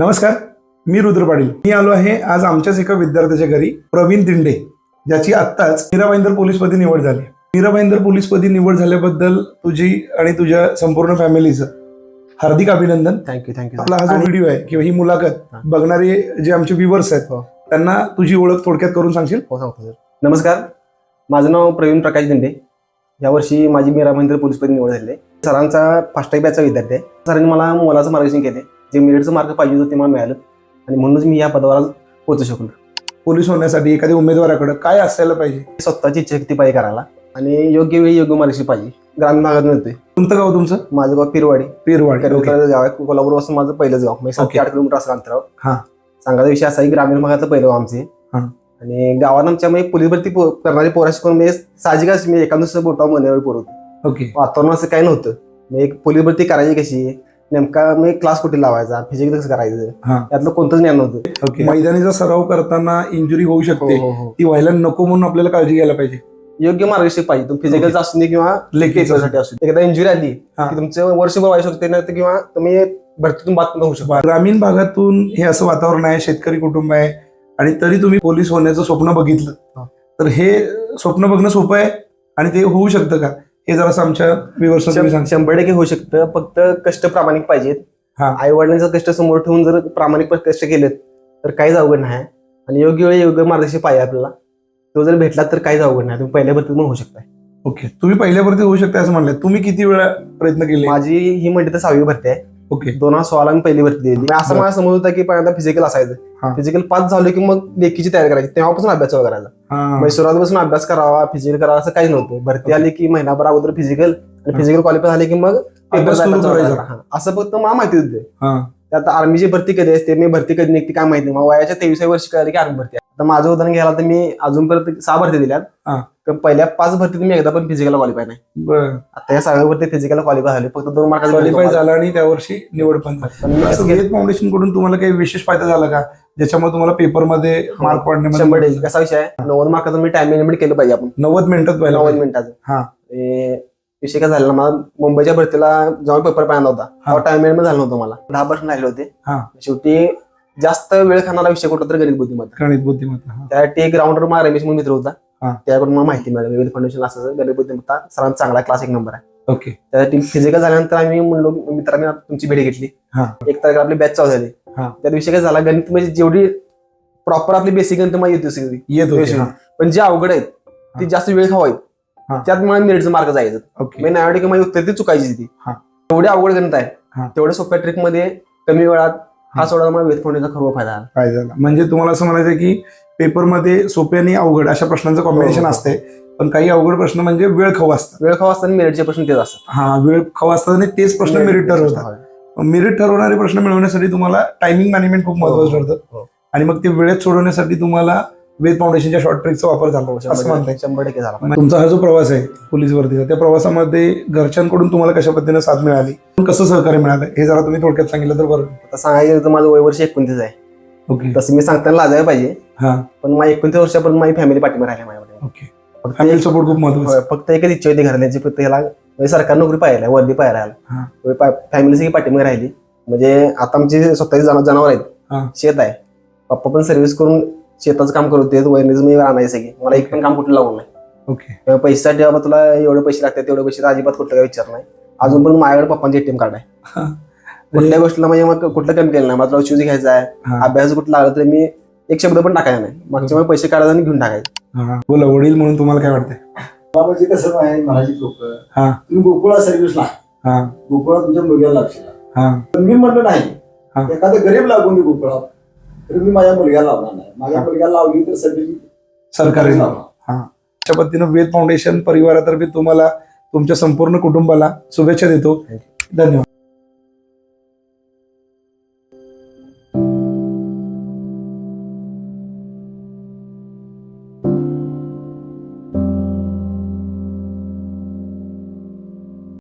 नमस्कार मी रुद्र पाटील मी आलो आहे आज आमच्याच एका विद्यार्थ्याच्या घरी प्रवीण दिंडे ज्याची आत्ताच मीरा भाईंदर पोलीसपदी निवड झाली. मीरा भाईंदर पोलीसपदी निवड झाल्याबद्दल तुझी आणि तुझ्या संपूर्ण फॅमिलीचं हार्दिक अभिनंदन. थँक्यू थँक्यू आपला हा जो व्हिडिओ आहे किंवा ही मुलाखत. बघणारे जे आमचे व्ह्युअर्स आहेत हो. त्यांना तुझी ओळख थोडक्यात करून सांगशील? हो सांगतो सर नमस्कार. माझं नाव प्रवीण प्रकाश दिंडे. यावर्षी माझी मीरा महेंद्र पोलीसपदी निवड झाली आहे. सरांचा फास्ट टाईप बॅचचा विद्यार्थी आहे. सरांनी मला मोलाचं मार्गदर्शन केले जे मेरिटचं मार्क पाहिजे होतं ते मला मिळालं. आणि म्हणूनच मी या पदावर आज पोहोचू शकलो. पोलीस होण्यासाठी एखाद्या उमेदवाराकडे काय असायला पाहिजे? स्वतःची इच्छाशक्ती पाहिजे करायला. आणि योग्य वेळी योग्य मार्गदर्शन पाहिजे. ग्रामीण भागात मिळतोय. कोणतं गाव तुमचं? माझं गाव पिरवाडी. पेरवाड गाव आहे. कोल्हापूरपासून माझं पहिलंच गाव. म्हणजे सात. आठ किलोमीटर असं अंतराव हा. सांगायचा विषय असा आहे ग्रामीण भागातलं पहिलं गाव आमचे. आणि गावात आमच्या म्हणजे पोलीस भरती करणारी पोराशी कोण म्हणजे साहजिकच मी एका दुसरं बोटावर मनेवर पोर होते. ओके. वातावरण असं काही नव्हतं. म्हणजे एक पोलीस भरती करायची कशी नेमका म्हणजे क्लास कुठे लावायचा? फिजिकल कसं करायचं? हा. यातलं कोणतंच ज्ञान नव्हतं. मैदानीचा सराव करताना इंजुरी होऊ शकते. हो, हो. ती व्हायला नको म्हणून आपल्याला काळजी घ्यायला पाहिजे. योग्य मार्गदर्शक पाहिजे. तो फिजिकलचा असू दे किंवा लेखीचं पेपरसाठी असू दे. एकदा इंजुरी आली हा. की तुमचं वर्षभर व्हायला शकते नाही तर किंवा तुम्ही भरतीतून बात होऊ शकता. ग्रामीण भागातून हे असं वातावरण आहे शेतकरी कुटुंब आहे आणि तरी तुम्ही पोलीस होण्याचं स्वप्न बघितलं. हा. तर हे स्वप्न बघणं सोपं आहे आणि ते होऊ शकतं का? हे जरासं आमच्या सांगा शंभर टक्के होऊ शकतं. फक्त कष्ट प्रामाणिक पाहिजेत. हा. आई वडिलांचं कष्ट समोर ठेवून जर प्रामाणिक कष्ट केलेत तर काहीच अवघड नाही. आणि योग्य वेळी योग्य मार्गदर्शन पाहिजे आपल्याला. तो जर भेटला तर काहीच अवघड नाही. तुम्ही पहिल्या भरतीत पण होऊ शकता ओके. तुम्ही पहिल्यावरती होऊ शकता असं म्हणलं तुम्ही किती वेळा प्रयत्न केले? माझी ही म्हणते तर सहावी भरती आहे. ओके दोन हजार सोळाला मी पहिली भरती दिली असं. मला समज होता की पहिल्यांदा फिजिकल. असायचं फिजिकल पास झालं की मग लेखीची तयारी करायची तेव्हापासून अभ्यास हा म्हणजे सुरुवातीपासून अभ्यास करावा फिजिकल करावा असं काही नव्हतं भरती आली की महिनाभर अगोदर फिजिकल आणि. फिजिकल क्वालिफाय झाले की मग पेपर. असं फक्त मला माहिती होते हा त्यात आर्मीची भरती कधी असते मी भरती कधी निघते काय माहिती नाही. मग वयाच्या तेवीस वर्षी कळाली की आर्मी भरती आहे. आता माझं उदाहरण घ्यायला तर मी अजूनपर्यंत सहा भरती दिल्यात तर पहिल्या पाच भरतीत मी एकदा पण फिजिकल क्वालिफाय नाही. बर. आता या सहाव्या भरती फिजिकल क्वालिफाय झाले फक्त दोन क्वालिफाय मार्काचा झाला आणि त्या वर्षी निवड पण पण फाउंडेशनकडून तुम्हाला काही विशेष फायदा झाला का? ज्याच्यामुळे तुम्हाला पेपरमध्ये मार्क शंभर टक्के. कसा विषय आहे? नव्वद मार्काचं मी टाइम लिमिट केलं पाहिजे आपण. नव्वद मिनिटात व्हायला नव्वद पाहिजे. मिनिटाचं हा. विषय काय झाला? मला मुंबईच्या भरतीला जेव्हा पेपर पाहिला होता तेव्हा टाइम लिमिट झालं नव्हतं मला. दहा पर्सेंट राहिले होते. शेवटी जास्त वेळ खाणारा विषय कुठं तर गणित बुद्धिमत्ता. गणित बुद्धिमत्ता. त्यासाठी ग्राउंडवर मला रमेश म्हणून मित्र होता. त्याकडून मला माहिती मिळाली विविध फाउंडेशन असं गणित बुद्धिमत्ता सरांचा चांगला क्लास एक नंबर आहे ओके त्यासाठी फिजिकल झाल्यानंतर आम्ही म्हणलो मित्रांनी तुमची भेट घेतली हा. एक तारखेला आपली बॅच चालू झाली. त्या दिवशी काय झाला गणित म्हणजे जेवढी प्रॉपर आपली बेसिक गणित मला येते सगळी येत होते. हा. पण जे अवघड आहेत. ती जास्त वेळ खावायत हा. त्यात मला मेरिटचं मार्क जायचं ओके मी नाही की माझी उत्तर ती चुकायची ती. तेवढे अवघड गणित. आहे तेवढ्या सोप्या ट्रिकमध्ये कमी वेळात हा हा. सोडा मला वेद फाउंडेशनचा खरं फायदा झाला. काय झालं. म्हणजे तुम्हाला असं म्हणायचं की पेपरमध्ये सोपे आणि अवघड अशा प्रश्नांचं कॉम्बिनेशन हो, हो. असते पण काही अवघड प्रश्न म्हणजे वेळ खाऊ असतात. वेळ खावा असताना मेरिटचे प्रश्न तेच असतात. हा वेळ खाऊ असतात आणि तेच प्रश्न मेरिट ठरवतात. मेरिट ठरवणारे प्रश्न मिळवण्यासाठी तुम्हाला टायमिंग मॅनेजमेंट खूप महत्वाचं ठरतं. हो. आणि मग ते वेळेत सोडवण्यासाठी तुम्हाला वेद फाउंडेशनच्या शॉर्ट ट्रिकचा वापर झाला असं म्हणताय शंभर टक्के झाला. तुमचा हा जो प्रवास आहे पोलीस भरतीचा त्या प्रवासामध्ये घरच्यांकडून तुम्हाला कशा पद्धतीने साथ मिळाली? कसं सहकार्य मिळालं? हे जरा तुम्ही थोडक्यात सांगितलं तर बरं. आता सांगायचं तर माझं वय वर्ष एकोणतीस आहे. ओके तसं मी सांगताना लाजायला पाहिजे. हा. पण माझ्या एकोणतीस वर्षापर्यंत माझी फॅमिली पाठिंबा राहिली माझ्याकडे ओके फक्त फॅमिली एक- सपोर्ट खूप महत्त्वाचा होय, फक्त एकच इच्छा होती घराण्याची फक्त ह्याला म्हणजे सरकार नोकरी पाहायला वर्दी पाहायला हा. फॅमिली सगळी पाठिंबा राहिली. म्हणजे आता आमची स्वतःची जनावर हा. आहेत शेत आहे. पप्पा पण सर्व्हिस करून शेताचं काम करत होते वैरणीच मी आणायचे सगळे मला एक पण काम कुठलं लागून नाही. ओके. तेव्हा पैशासाठी बाबा तुला एवढे पैसे लागतात तेवढे पैसे तर अजिबात कुठलं काय विचार नाही. अजून पण माझ्याकडे पप्पांचे एटीएम कार्ड आहे. हा. कुठल्या गोष्टीला म्हणजे मग कुठलं कमी केलं नाही. मला तुला शूज घ्यायचा आहे हा. अभ्यास कुठला आला तरी मी एक शब्द पण टाकायचा नाही. मागच्या वेळी पैसे काढायचे आणि घेऊन टाकायचे. हा. बोला वडील म्हणून तुम्हाला काय वाटतंय? म्हणजे कसं आहे मराठी लोक? हा. तुम्ही गोकुळा सर्व्हिसला हा. गोकुळा तुमच्या मुलग्याला लागशील हा. पण मी म्हणलं नाही. एखादं गरीब लागून मी गोकुळात तर मी माझ्या मुलग्याला लावणार नाही. माझ्या हा. मुलग्याला लावली तर सर्व्हिस सरकारी अशा पद्धतीनं वेद फाउंडेशन परिवारातर्फे तुम्हाला तुमच्या संपूर्ण कुटुंबाला शुभेच्छा देतो. धन्यवाद.